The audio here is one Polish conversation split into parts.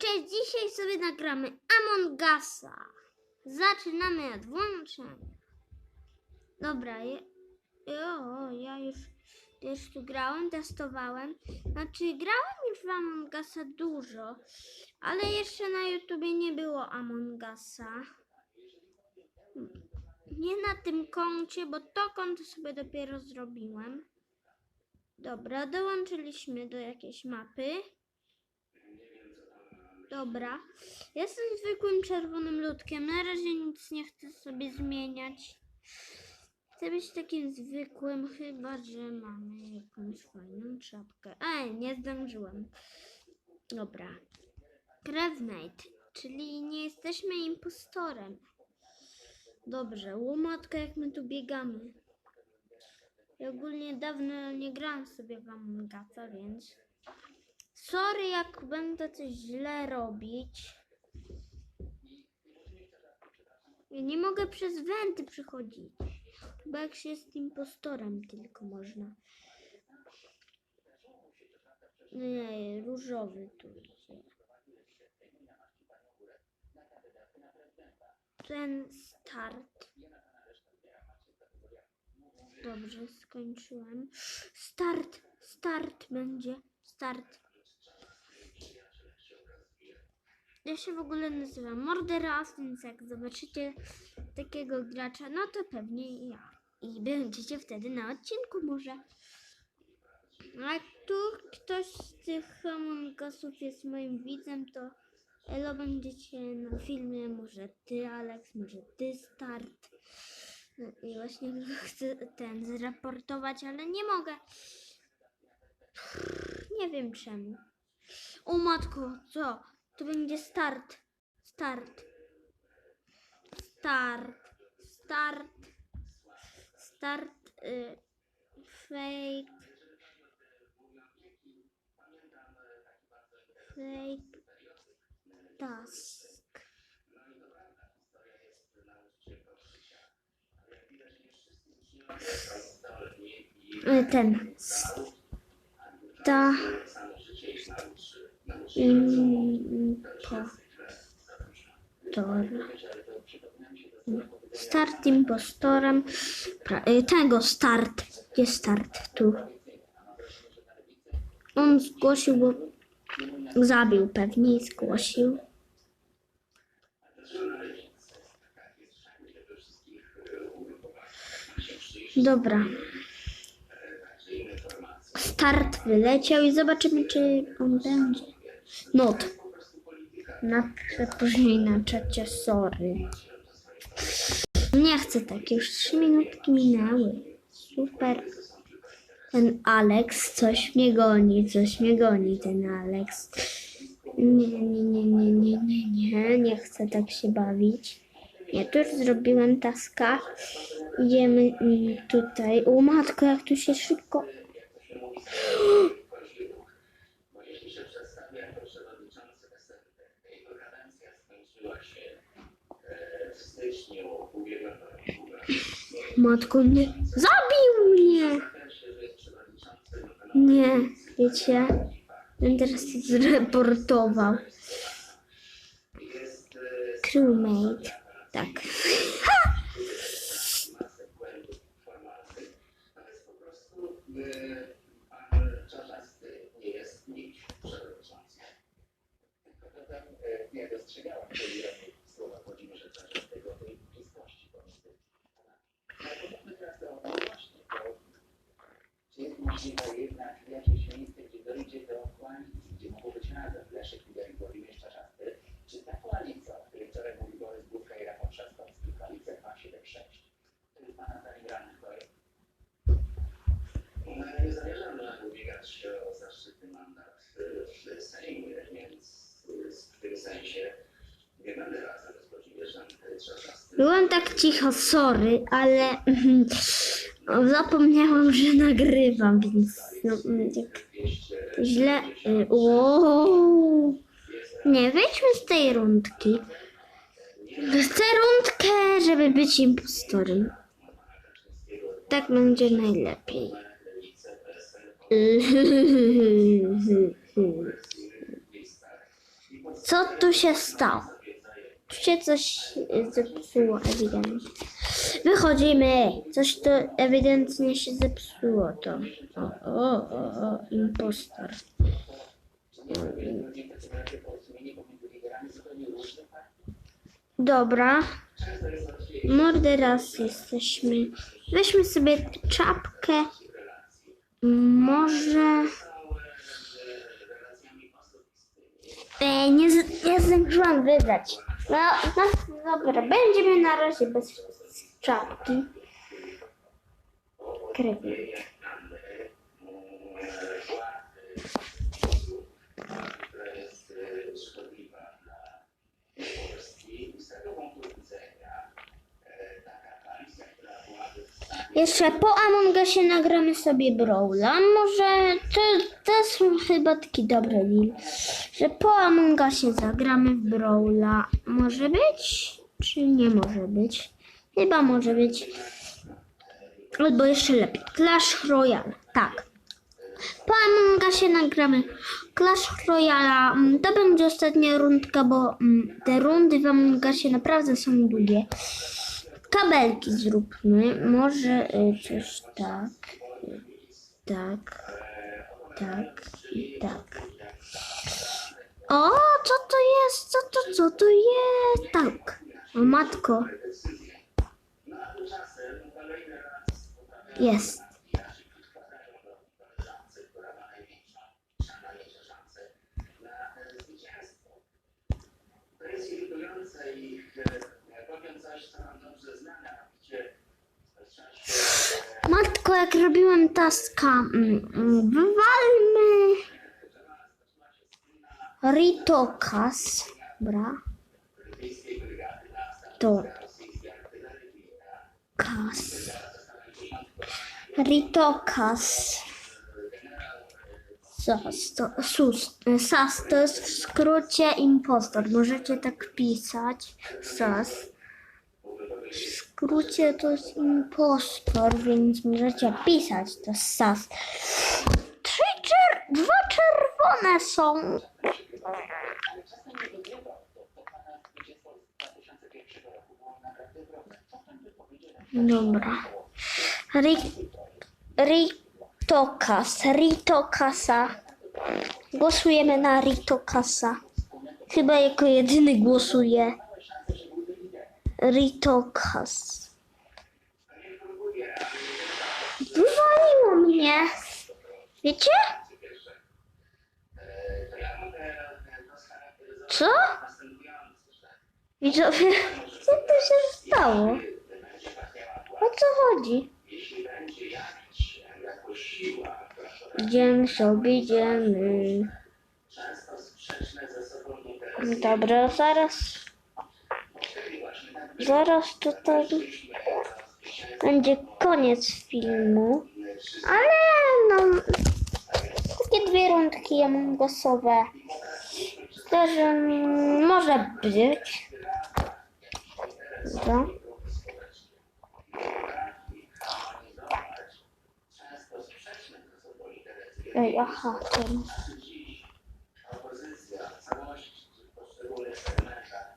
Cześć, dzisiaj sobie nagramy Among Usa. Zaczynamy od włączenia. Dobra, je, ja już, już tu grałem, testowałem. Znaczy, grałem już w Among Usa dużo, ale jeszcze na YouTubie nie było Among Usa. Nie na tym koncie, bo to konto sobie dopiero zrobiłem. Dobra, dołączyliśmy do jakiejś mapy. Dobra. Jestem zwykłym czerwonym ludkiem. Na razie nic nie chcę sobie zmieniać. Chcę być takim zwykłym, chyba że mamy jakąś fajną czapkę. Ej, nie zdążyłem. Dobra. Crevmate, czyli nie jesteśmy impostorem. Dobrze, łomotka jak my tu biegamy. Ja ogólnie dawno nie grałam sobie w Among więc... Sorry, jak będę coś źle robić. Ja nie mogę przez wenty przychodzić. Chyba jak się jest impostorem tylko można. Nie, różowy tu idzie. Ten start. Dobrze, skończyłem. Start, start będzie. Start. Ja się w ogóle nazywam Morderas, więc jak zobaczycie takiego gracza, no to pewnie ja. I będziecie wtedy na odcinku może. A tu ktoś z tych Among Usów jest moim widzem, to elo będziecie na filmie, może ty Alex, może ty Start. No I właśnie chcę ten zraportować, ale nie mogę. Nie wiem czemu. O matko, co? To będzie start. Start. Start. Start. Start. Y, fake. Fake. Task. Y, Ten. Ta. Impostor. Start impostorem. Pra- y, Tego start. Gdzie start? Tu. On zgłosił, bo zabił pewnie i zgłosił. Dobra. Start wyleciał i zobaczymy, czy on będzie. Not. Napiszę później na czacie sorry. Nie chcę tak, już trzy minutki minęły. Super. Ten Alex, coś mnie goni, coś mnie goni ten Alex. Nie, nie, nie, nie, nie, nie, nie, nie chcę tak się bawić. Ja tu już zrobiłem taska. Idziemy tutaj. O matko, jak tu się szybko Matko mnie. Zabił mnie! Nie, wiecie. Będę teraz to zreportował. Crewmate. Tak. Nie dostrzegałem tej słowa Włodzimierza Czarzastego, tej bliskości pomiędzy Ale podobno teraz to właśnie, to możliwe jednak jakieś miejsce, gdzie dojdzie do koalicji, gdzie mogą być razem Leszek Lider i Włodzimierz Czarzasty? Czy ta koalicja, o której wczoraj mówił Borys Budka i Rafał Trzaskowski, koalicja 276, to jest Pana zdaniem realny projekt? No, ja nie zamierzam ubiegać o zaszczytny mandat w Sejmie, więc w tym sensie nie będę razem z Włodzimierzem Trzaszastym. Byłem tak cicho, sorry, ale mhm, zapomniałam, że nagrywam, więc no, mm, tak źle. y, O, nie, wejdźmy z tej rundki. Chcę rundkę, żeby być impostorem. Tak będzie najlepiej. Co tu się stało? Tu się coś zepsuło ewidentnie. Wychodzimy. Coś tu ewidentnie się zepsuło to. O, o, o, o impostor. Dobra. Mordy raz jesteśmy. Weźmy sobie czapkę. Może. E, nie, nie zdążyłam wybrać. No, no, dobra, będziemy na razie bez czapki. Stanie Jeszcze po Among Usie nagramy sobie Brawla. Może to, to jest chyba taki dobry deal, że po Among Usie zagramy w Brawla. Może być? Czy nie może być? Chyba może być. Albo jeszcze lepiej. Clash Royale. Tak. Po Among nagramy Clash Royale. Mm, To będzie ostatnia rundka, bo mm, te rundy w Among naprawdę są długie. Kabelki zróbmy. Może y, coś tak. Tak. Tak i tak. O, co to jest? Co to, co to jest? Tak. O matko. Jest. To jest irytujące i e, powiem coś, co nam dobrze znane, a mianowicie w czasie Matko, jak robiłem taska. Mm, mm, Wywalmy. Ritokas. Dobra. To. Kas. Ritokas. Sas to, sus, to jest w skrócie impostor. Możecie tak pisać. Sas. W skrócie to jest impostor, więc możecie pisać to sas. Trzy czer dwa czerwone są. Ale czasem nie dogrywał. To, to pana zwycięstwo z 2001 roku było naprawdę ogromne. Co pan by powiedział? Dobra. Ri, Ritokas, Ritokasa. Głosujemy na Ritokasa. Chyba jako jedyny głosuję. Ritokas. Wywaliło mnie. Wiecie? Co? Widzowie, co tu się stało? O co chodzi? Idziemy sobie, idziemy. Dobra, zaraz. Zaraz tutaj będzie koniec filmu. Ale no. Takie dwie rundki głosowe. Myślę, że mm, może być. Dobra. Ej, aha, ten. opozycja w całości w poszczególnych segmentach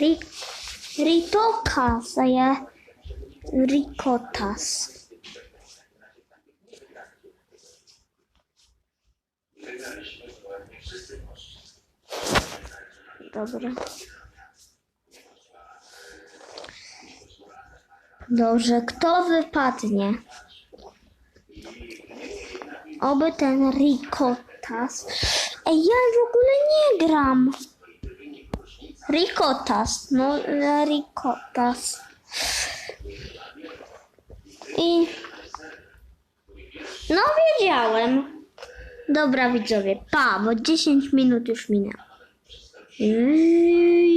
Ri, Ritokas, a ja Rikotas. Dobra. Dobrze, kto wypadnie? Oby ten Rikotas. Ej, ja w ogóle nie gram. Rikotas, no Rikotas. I no wiedziałem. Dobra widzowie, pa, bo 10 minut już minęło. Yy.